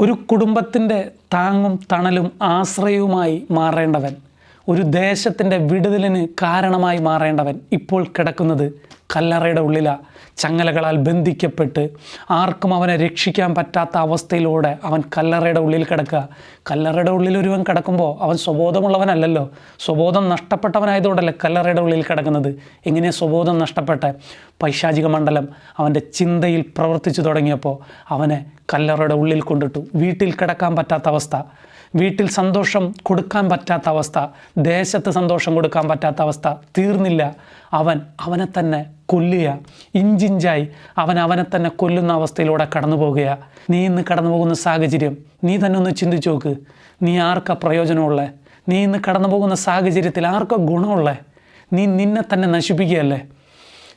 ഒരു കുടുംബത്തിന്റെ താങ്ങും തണലും ആശ്രയവുമായി മാറേണ്ടവൻ ഒരു ദേശത്തിന്റെ വിടുതലിന് കാരണമായി മാറേണ്ടവൻ ഇപ്പോൾ കിടക്കുന്നത് കല്ലറയുടെ ഉള്ളില ചങ്ങലകളാൽ ബന്ധിക്കപ്പെട്ട് ആർക്കും അവനെ രക്ഷിക്കാൻ പറ്റാത്ത അവസ്ഥയിലൂടെ അവൻ കല്ലറയുടെ ഉള്ളിൽ കിടക്കുക. കല്ലറയുടെ ഉള്ളിൽ ഒരുവൻ കിടക്കുമ്പോൾ അവൻ സ്വബോധമുള്ളവനല്ലല്ലോ. സ്വബോധം നഷ്ടപ്പെട്ടവനായതുകൊണ്ടല്ലേ കല്ലറയുടെ ഉള്ളിൽ കിടക്കുന്നത്? എങ്ങനെ സ്വബോധം നഷ്ടപ്പെട്ട? പൈശാചിക മണ്ഡലം അവന്റെ ചിന്തയിൽ പ്രവർത്തിച്ചു തുടങ്ങിയപ്പോൾ അവനെ കല്ലറയുടെ ഉള്ളിൽ കൊണ്ടിട്ടു. വീട്ടിൽ കിടക്കാൻ പറ്റാത്ത അവസ്ഥ. വീട്ടിൽ സന്തോഷം കൊടുക്കാൻ പറ്റാത്ത അവസ്ഥ. ദേശത്ത് സന്തോഷം കൊടുക്കാൻ പറ്റാത്ത അവസ്ഥ. തീർന്നില്ല. അവൻ അവനെ തന്നെ കൊല്ലുക. ഇഞ്ചിഞ്ചായി അവൻ അവനെ തന്നെ കൊല്ലുന്ന അവസ്ഥയിലൂടെ കടന്നു പോകുക. നീ ഇന്ന് കടന്നു പോകുന്ന സാഹചര്യം നീ തന്നെ ഒന്ന് ചിന്തിച്ചു നോക്ക് നീ ആർക്കാ പ്രയോജനമുള്ളേ? നീ ഇന്ന് കടന്നു പോകുന്ന സാഹചര്യത്തിൽ ആർക്കാ ഗുണമുള്ളേ? നീ നിന്നെ തന്നെ നശിപ്പിക്കുകയല്ലേ?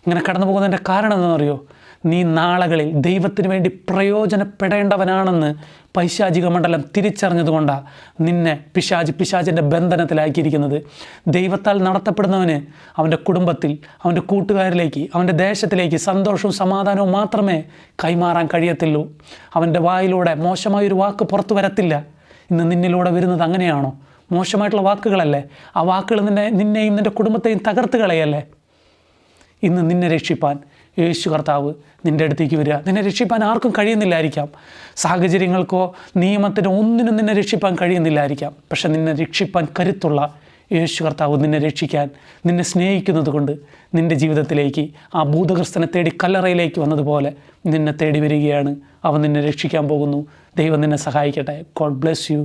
ഇങ്ങനെ കടന്നു പോകുന്നതിന്റെ കാരണം എന്താണെന്നറിയോ? നീ നാളകളിൽ ദൈവത്തിന് വേണ്ടി പ്രയോജനപ്പെടേണ്ടവനാണെന്ന് പൈശാചിക മണ്ഡലം തിരിച്ചറിഞ്ഞതുകൊണ്ടാണ് നിന്നെ പിശാജ് പിശാചിന്റെ ബന്ധനത്തിലാക്കിയിരിക്കുന്നത്. ദൈവത്താൽ നടത്തപ്പെടുന്നവന് അവന്റെ കുടുംബത്തിൽ അവന്റെ കൂട്ടുകാരിലേക്ക് അവന്റെ ദേശത്തിലേക്ക് സന്തോഷവും സമാധാനവും മാത്രമേ കൈമാറാൻ കഴിയത്തുള്ളൂ. അവന്റെ വായിലൂടെ മോശമായൊരു വാക്ക് പുറത്തു വരത്തില്ല. ഇന്ന് നിന്നിലൂടെ വരുന്നത് അങ്ങനെയാണോ? മോശമായിട്ടുള്ള വാക്കുകളല്ലേ? ആ വാക്കുകൾ നിന്നെ നിന്നെയും നിന്റെ കുടുംബത്തെയും തകർത്ത് കളയല്ലേ? ഇന്ന് നിന്നെ രക്ഷിപ്പാൻ യേശു കർത്താവ് നിന്റെ അടുത്തേക്ക് വരിക. നിന്നെ രക്ഷിപ്പാൻ ആർക്കും കഴിയുന്നില്ലായിരിക്കാം. സാഹചര്യങ്ങൾക്കോ നിയമത്തിനോ ഒന്നിനും നിന്നെ രക്ഷിപ്പാൻ കഴിയുന്നില്ലായിരിക്കാം. പക്ഷെ നിന്നെ രക്ഷിപ്പാൻ കരുത്തുള്ള യേശു കർത്താവ് നിന്നെ രക്ഷിക്കാൻ നിന്നെ സ്നേഹിക്കുന്നത് കൊണ്ട് നിന്റെ ജീവിതത്തിലേക്ക് ആ ഭൂതഗ്രസ്തനെ തേടി കല്ലറയിലേക്ക് വന്നതുപോലെ നിന്നെ തേടി വരികയാണ്. അവൻ നിന്നെ രക്ഷിക്കാൻ പോകുന്നു. ദൈവം നിന്നെ സഹായിക്കട്ടെ. God bless you